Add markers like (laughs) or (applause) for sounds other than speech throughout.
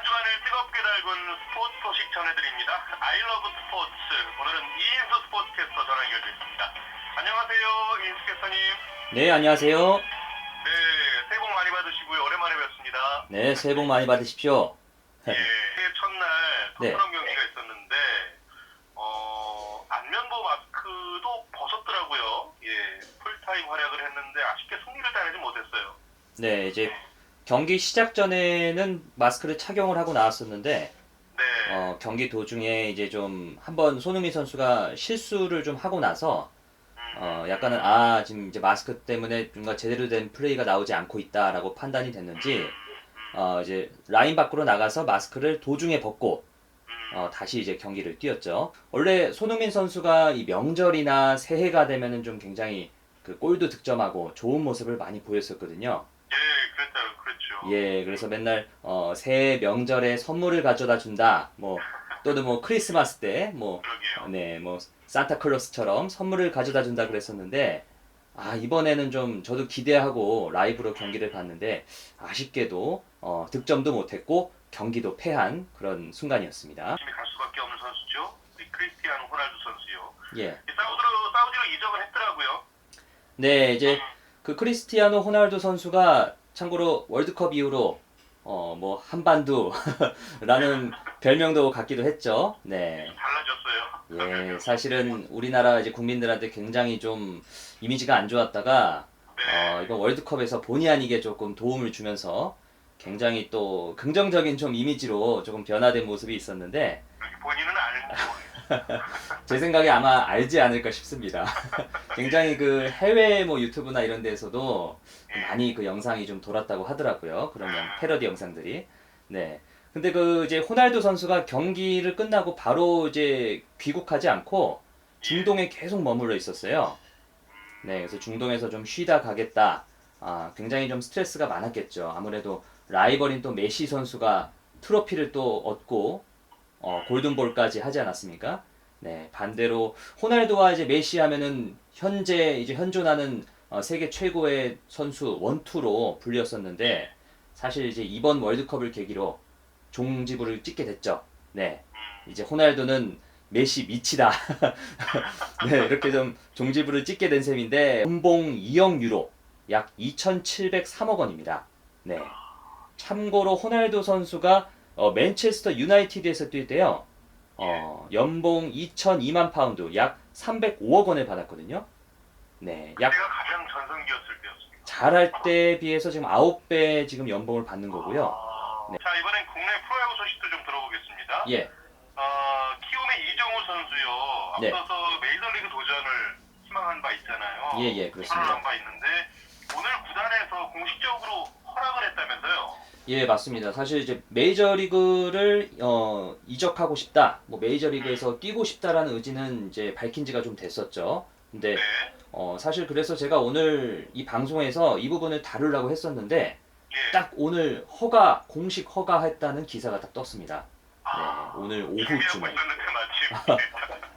한 주간을 뜨겁게 달군 스포츠 소식 전해드립니다. 아이러브 스포츠. 오늘은 이인수 스포츠 캐스터 전화 연결됐습니다. 안녕하세요, 이인수 캐스터님. 네, 안녕하세요. 네, 새해 복 많이 받으시고요. 오랜만에 뵙습니다. 네, 새해 복 많이 받으십시오. 예, (laughs) 새해 첫날 네. 토트넘 경기가 있었는데, 어, 안면보 마스크도 벗었더라고요. 예, 풀타임 활약을 했는데 아쉽게 승리를 따내지 못했어요. 네, 이제 경기 시작 전에는 마스크를 착용을 하고 나왔었는데 네, 어, 경기 도중에 이제 좀 한번 손흥민 선수가 실수를 좀 하고 나서 어, 약간은 아 지금 이제 마스크 때문에 뭔가 제대로 된 플레이가 나오지 않고 있다라고 판단이 됐는지 어, 이제 라인 밖으로 나가서 마스크를 도중에 벗고 어, 다시 이제 경기를 뛰었죠. 원래 손흥민 선수가 이 명절이나 새해가 되면은 좀 굉장히 그 골도 득점하고 좋은 모습을 많이 보였었거든요. 예, 그랬다, 그랬죠. 예, 그래서 맨날 어, 새해 명절에 선물을 가져다 준다. 뭐 또는 뭐 크리스마스 때 뭐. 네, 뭐 산타클로스처럼 선물을 가져다 준다 그랬었는데 아, 이번에는 좀 저도 기대하고 라이브로 경기를 봤는데 아쉽게도 어, 득점도 못 했고 경기도 패한 그런 순간이었습니다. 팀이 갈 수밖에 없는 선수죠. 이 크리스티아노 호날두 선수요. 예. 이 사우디로 사우디로 이적을 했더라고요. 네, 이제 그 크리스티아노 호날두 선수가 참고로 월드컵 이후로 어, 뭐 한반도라는 (laughs) 별명도 갖기도 했죠. 네. 달라졌어요. 예, 사실은 우리나라 이제 국민들한테 굉장히 좀 이미지가 안 좋았다가 네. 어, 이번 월드컵에서 본의 아니게 조금 도움을 주면서 굉장히 또 긍정적인 좀 이미지로 조금 변화된 모습이 있었는데 (laughs) 제 생각에 아마 알지 않을까 싶습니다. (laughs) 굉장히 그 해외 뭐 유튜브나 이런 데서도 많이 그 영상이 좀 돌았다고 하더라고요. 그런 영- 패러디 영상들이. 네. 근데 그 이제 호날두 선수가 경기를 끝나고 바로 이제 귀국하지 않고 중동에 계속 머물러 있었어요. 네, 그래서 중동에서 좀 쉬다 가겠다. 아, 굉장히 좀 스트레스가 많았겠죠. 아무래도 라이벌인 또 메시 선수가 트로피를 또 얻고 어, 골든볼까지 하지 않았습니까? 네, 반대로 호날두와 이제 메시 하면은 현재 이제 현존하는 어, 세계 최고의 선수 원투로 불렸었는데 사실 이제 이번 월드컵을 계기로 종지부를 찍게 됐죠. 네, 이제 호날두는 메시 미치다. (laughs) 네, 이렇게 좀 종지부를 찍게 된 셈인데 연봉 2억 유로, 약 2,703억 원입니다. 네. 참고로 호날두 선수가 어, 맨체스터 유나이티드에서 뛸 때요. 어, 연봉 2,002만 파운드, 약 305억 원을 받았거든요. 네, 약 그때가 가장 전성기였을 때였습니다. 잘할 때에 비해서 지금 9배 지금 연봉을 받는 거고요. 아, 자 이번엔 국내 프로야구 소식도 좀 들어보겠습니다. 예, 어, 키움의 이정우 선수요. 네. 앞서서 메이저리그 도전을 희망한 바 있잖아요. 예, 예, 그렇습니다. 선언한 바 있는데 오늘 구단에서 공식적으로 허락을 했다면서요. 예, 맞습니다. 사실 이제 메이저리그를 어, 이적하고 싶다, 뭐 메이저리그에서 뛰고 싶다라는 의지는 이제 밝힌 지가 좀 됐었죠. 근데 네. 어, 사실 그래서 제가 오늘 이 방송에서 이 부분을 다루려고 했었는데 예. 딱 오늘 허가 공식 허가했다는 기사가 딱 떴습니다. 네, 아, 오늘 준비하고 오후쯤에.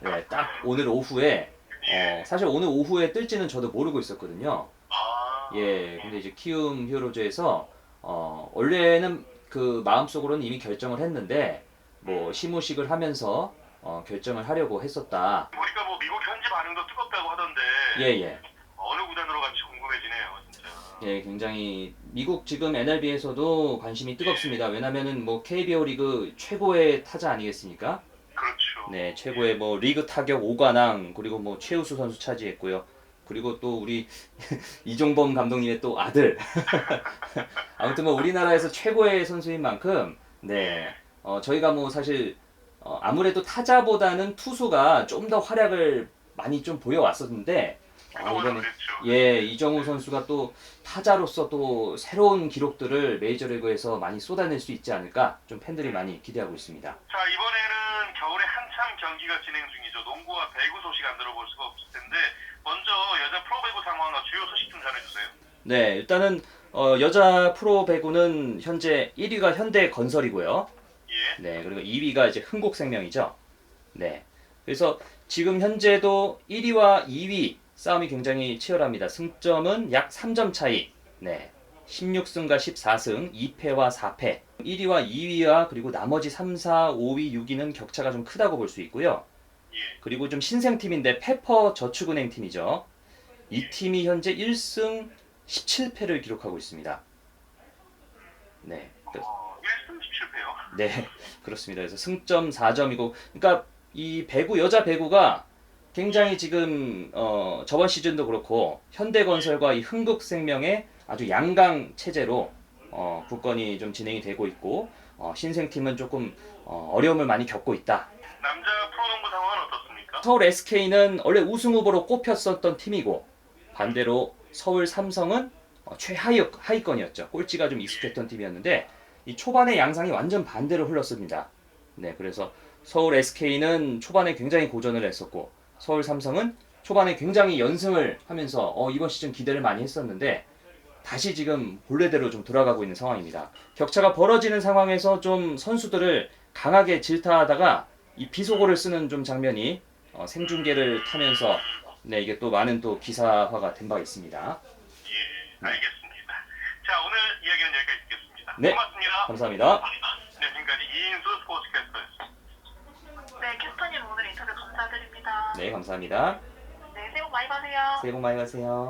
(laughs) 네, 딱 오늘 오후에 예. 어, 사실 오늘 오후에 뜰지는 저도 모르고 있었거든요. 아, 예, 근데 이제 키움 히어로즈에서 어, 원래는 그 마음속으로는 이미 결정을 했는데 뭐 시무식을 하면서 어, 결정을 하려고 했었다. 보니까 뭐 미국 현지 반응도 뜨겁다고 하던데 예, 예. 어느 구단으로 갈지 궁금해지네요, 진짜. 예, 굉장히 미국 지금 NLB에서도 관심이 뜨겁습니다. 왜냐면은 뭐 KBO 리그 최고의 타자 아니겠습니까? 그렇죠. 네, 최고의 뭐 리그 타격 5관왕 그리고 뭐 최우수 선수 차지했고요. 그리고 또 우리 (laughs) 이종범 감독님의 또 아들. (laughs) 아무튼 뭐 우리나라에서 최고의 선수인 만큼 네, 어, 저희가 뭐 사실 어, 아무래도 타자보다는 투수가 좀 더 활약을 많이 좀 보여왔었는데 아, 이번에. 예, 이정우 선수가 또 타자로서 또 새로운 기록들을 메이저리그에서 많이 쏟아낼 수 있지 않을까 좀 팬들이 많이 기대하고 있습니다. 자 이번에는 경기가 진행 중이죠. 농구와 배구 소식 안 들어볼 수가 없을 텐데 먼저 여자 프로배구 상황과 주요 소식 좀 전해주세요. 네, 일단은 어, 여자 프로 배구는 현재 1위가 현대건설이고요. 예. 네, 그리고 2위가 이제 흥국생명이죠. 네. 그래서 지금 현재도 1위와 2위 싸움이 굉장히 치열합니다. 승점은 약 3점 차이. 네. 16승과 14승, 2패와 4패. 1위와 2위와 그리고 나머지 3, 4, 5위, 6위는 격차가 좀 크다고 볼 수 있고요. 예. 그리고 좀 신생팀인데 페퍼 저축은행 팀이죠. 이 팀이 현재 1승 17패를 기록하고 있습니다. 네. 어, 1승 17패요. 네, 그렇습니다. 그래서 승점 4점이고, 그러니까 이 배구 여자 배구가 굉장히 지금 어, 저번 시즌도 그렇고 현대건설과 이 흥국생명의 아주 양강 체제로 어, 국건이 좀 진행이 되고 있고 어, 신생팀은 조금 어, 어려움을 많이 겪고 있다. 남자 프로농구 상황은 어떻습니까? 서울 SK는 원래 우승 후보로 꼽혔었던 팀이고 반대로 서울 삼성은 어, 최하위 하위권이었죠. 꼴찌가 좀 익숙했던 팀이었는데 이 초반의 양상이 완전 반대로 흘렀습니다. 네, 그래서 서울 SK는 초반에 굉장히 고전을 했었고 서울 삼성은 초반에 굉장히 연승을 하면서 어, 이번 시즌 기대를 많이 했었는데 다시 지금 본래대로 좀 돌아가고 있는 상황입니다. 격차가 벌어지는 상황에서 좀 선수들을 강하게 질타하다가 이 비속어를 쓰는 좀 장면이 어, 생중계를 타면서 네 이게 또 많은 또 기사화가 된 바 있습니다. 예, 알겠습니다. 자, 오늘 이야기는 여기까지 듣겠습니다. 네. 고맙습니다. 감사합니다. 네, 지금까지 이인수 스포츠 캐스터였습니다. 네, 캐스터님 오늘 인터뷰 감사드립니다. 네 감사합니다. 네, 새해 복 많이 받으세요. 새해 복 많이 받으세요.